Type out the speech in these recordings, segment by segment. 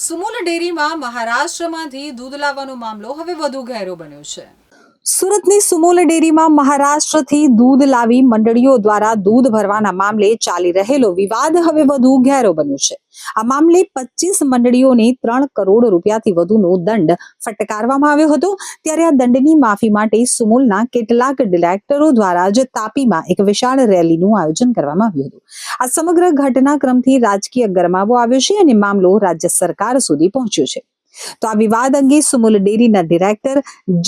સુમુલ ડેરીમાં મહારાષ્ટ્રમાંથી દૂધ લાવવાનો મામલો હવે વધુ ગહેરો બન્યો છે. સુરતની સુમોલ ડેરીમાં મહારાષ્ટ્રથી દૂધ લાવી મંડળીઓ દ્વારા દૂધ ભરવાના મામલે ચાલી રહેલો વિવાદ હવે વધુ ઘેરો બન્યો છે. આ મામલે પચીસ મંડળીઓને ત્રણ કરોડ રૂપિયાથી વધુનો દંડ ફટકારવામાં આવ્યો હતો. ત્યારે આ દંડની માફી માટે સુમોલના કેટલાક ડિરેક્ટરો દ્વારા જ તાપીમાં એક વિશાળ રેલીનું આયોજન કરવામાં આવ્યું હતું. આ સમગ્ર ઘટનાક્રમથી રાજકીય ગરમાવો આવ્યો છે અને મામલો રાજ્ય સરકાર સુધી પહોંચ્યો છે. તો આ વિવાદ અંગે સુમુલ ડેરીના ડિરેક્ટર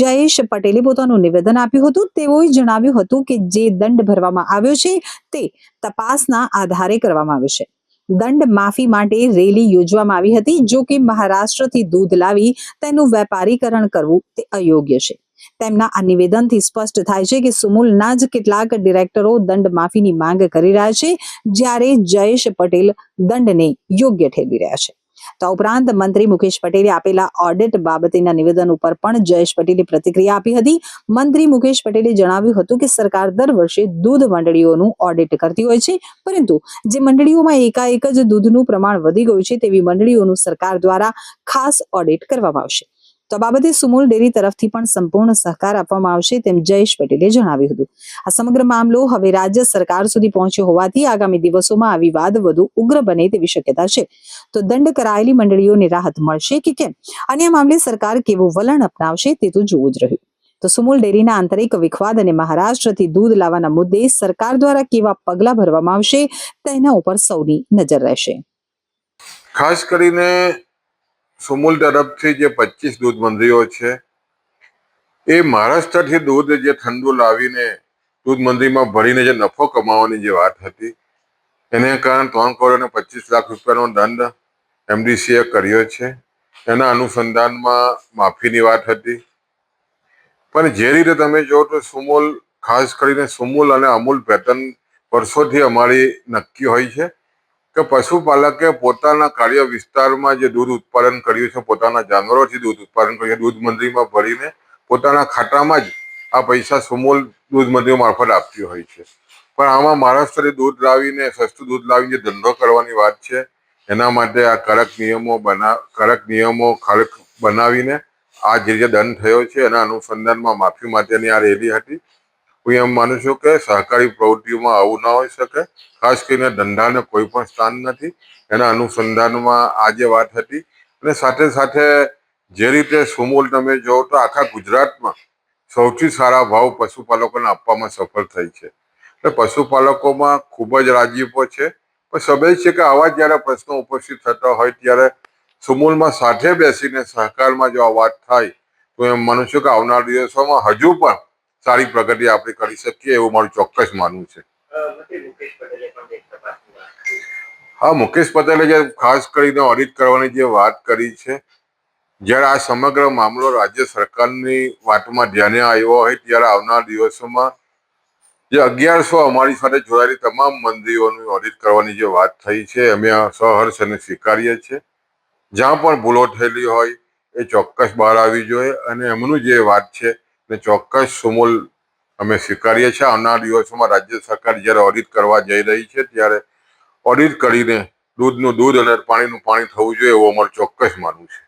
જયેશ પટેલે પોતાનું નિવેદન આપ્યું હતું. તેઓએ જણાવ્યું હતું કે જે દંડ ભરવામાં આવ્યો છે તે તપાસના આધારે કરવામાં આવ્યો છે. દંડ માફી માટે રેલી યોજવામાં આવી હતી. જો કે મહારાષ્ટ્રથી દૂધ લાવી તેનું વેપારીકરણ કરવું તે અયોગ્ય છે. તેમના આ નિવેદનથી સ્પષ્ટ થાય છે કે સુમુલના જ કેટલાક ડિરેક્ટરો દંડ માફીની માંગ કરી રહ્યા છે, જ્યારે જયેશ પટેલ દંડને યોગ્ય ઠેરવી રહ્યા છે. તો ઉપરાંત મંત્રી મુકેશ પટેલે આપેલા ઓડિટ બાબતેના નિવેદન ઉપર પણ જયેશ પટેલે પ્રતિક્રિયા આપી હતી. મંત્રી મુકેશ પટેલે જણાવ્યું હતું કે સરકાર દર વર્ષે દૂધ મંડળીઓનું ઓડિટ કરતી હોય છે, પરંતુ જે મંડળીઓમાં એકાએક જ દૂધનું પ્રમાણ વધી ગયું છે તેવી મંડળીઓનું સરકાર દ્વારા ખાસ ઓડિટ કરવામાં આવશે. તો આ બાબતે સુમૂલ ડેરી તરફથી પણ સંપૂર્ણ સહકાર આપવામાં આવશે તેમ જયેશ પટેલે જણાવ્યું હતું. આ સમગ્ર મામલો હવે રાજ્ય સરકાર સુધી પહોંચ્યો હોવાથી આગામી દિવસોમાં આ વિવાદ વધુ ઉગ્ર બને તેવી શક્યતા છે. તો દંડ કરાયેલી મંડળીઓને રાહત મળશે કે કેમ? અને આ મામલે સરકાર કેવું વલણ અપનાવશે તે તો જોવું જ રહ્યું. તો સુમૂલ ડેરીના આંતરિક વિખવાદ અને મહારાષ્ટ્રથી દૂધ લાવવાના મુદ્દે સરકાર દ્વારા કેવા પગલાં ભરવામાં આવશે તેના ઉપર સૌની નજર રહેશે. ખાસ કરીને સુમુલ તરફથી જે પચીસ દૂધ મંદીઓ છે, એ મહારાષ્ટ્રથી દૂધ જે ઠંડુ લાવીને દૂધ મંડળીમાં ભરીને જે નફો કમાવાની જે વાત હતી, એને કારણે ત્રણ કરોડ અને પચીસ લાખ રૂપિયાનો દંડ એમડીસીએ કર્યો છે. એના અનુસંધાનમાં માફીની વાત હતી. પણ જે રીતે તમે જો તો સુમૂલ, ખાસ કરીને સુમૂલ અને અમૂલ પેટર્ન વર્ષોથી અમારી નક્કી હોય છે. કે પશુપાલકે પોતાના કાર્ય વિસ્તારમાં જે દૂધ ઉત્પાદન કર્યું છે, પોતાના જાનવરોથી દૂધ ઉત્પાદન કર્યું છે, દૂધ મંડળીમાં ભરીને પોતાના ખાતામાં જ આ પૈસા સુમૂલ દૂધ મંડળીઓ મારફત આપતી હોય છે. પણ આમાં મહારાષ્ટ્રથી દૂધ લાવીને, સસ્તું દૂધ લાવીને જે ધંધો કરવાની વાત છે, એના માટે આ કડક નિયમો બના કડક નિયમો ખડક બનાવીને આ જે જે દંડ થયો છે, એના અનુસંધાનમાં માફી માટેની આ રેલી હતી. હું એમ માનું છું કે સહકારી પ્રવૃત્તિઓમાં આવું ના હોઈ શકે. ખાસ કરીને ધંધાને કોઈ પણ સ્થાન નથી. એના અનુસંધાનમાં આજે વાત હતી અને સાથે સાથે જે રીતે સુમૂલ તમે જો તો આખા ગુજરાતમાં સૌથી સારા ભાવ પશુપાલકોને આપવામાં સફળ થઈ છે. એટલે પશુપાલકોમાં ખૂબ જ રાજીપો છે. પણ સભ્ય છે કે આવા જ્યારે પ્રશ્નો ઉપસ્થિત થતા હોય ત્યારે સુમૂલમાં સાથે બેસીને સહકારમાં જો આ વાત થાય, તો એમ માનું છું કે આવનાર દિવસોમાં હજુ પણ સારી પ્રગતિ આપણે કરી શકીએ એવું મારું ચોક્કસ માનવું છે. હા, મુકેશ પટેલે જે ખાસ કરીને ઓડિટ કરવાની જે વાત કરી છે, જ્યારે આ સમગ્ર મામલો રાજ્ય સરકારની વાતમાં ધ્યાને આવ્યો હોય ત્યારે આવનાર દિવસોમાં જે અગિયારસો અમારી સાથે જોડાયેલી તમામ મંદિરોની ઓડિટ કરવાની જે વાત થઈ છે, અમે સહર્ષ અને સ્વીકારીએ છીએ. જ્યાં પણ ભૂલો થયેલી હોય એ ચોક્કસ બહાર આવી જોઈએ અને એમનું જે વાત છે ને ચોક્કસ સુમૂલ અમે સ્વીકારીએ છીએ. આવનાર દિવસોમાં રાજ્ય સરકાર જ્યારે ઓડિટ કરવા જઈ રહી છે, ત્યારે ઓડિટ કરીને દૂધનું દૂધ અને પાણીનું પાણી થવું જોઈએ એવું અમારું ચોક્કસ માનવું છે.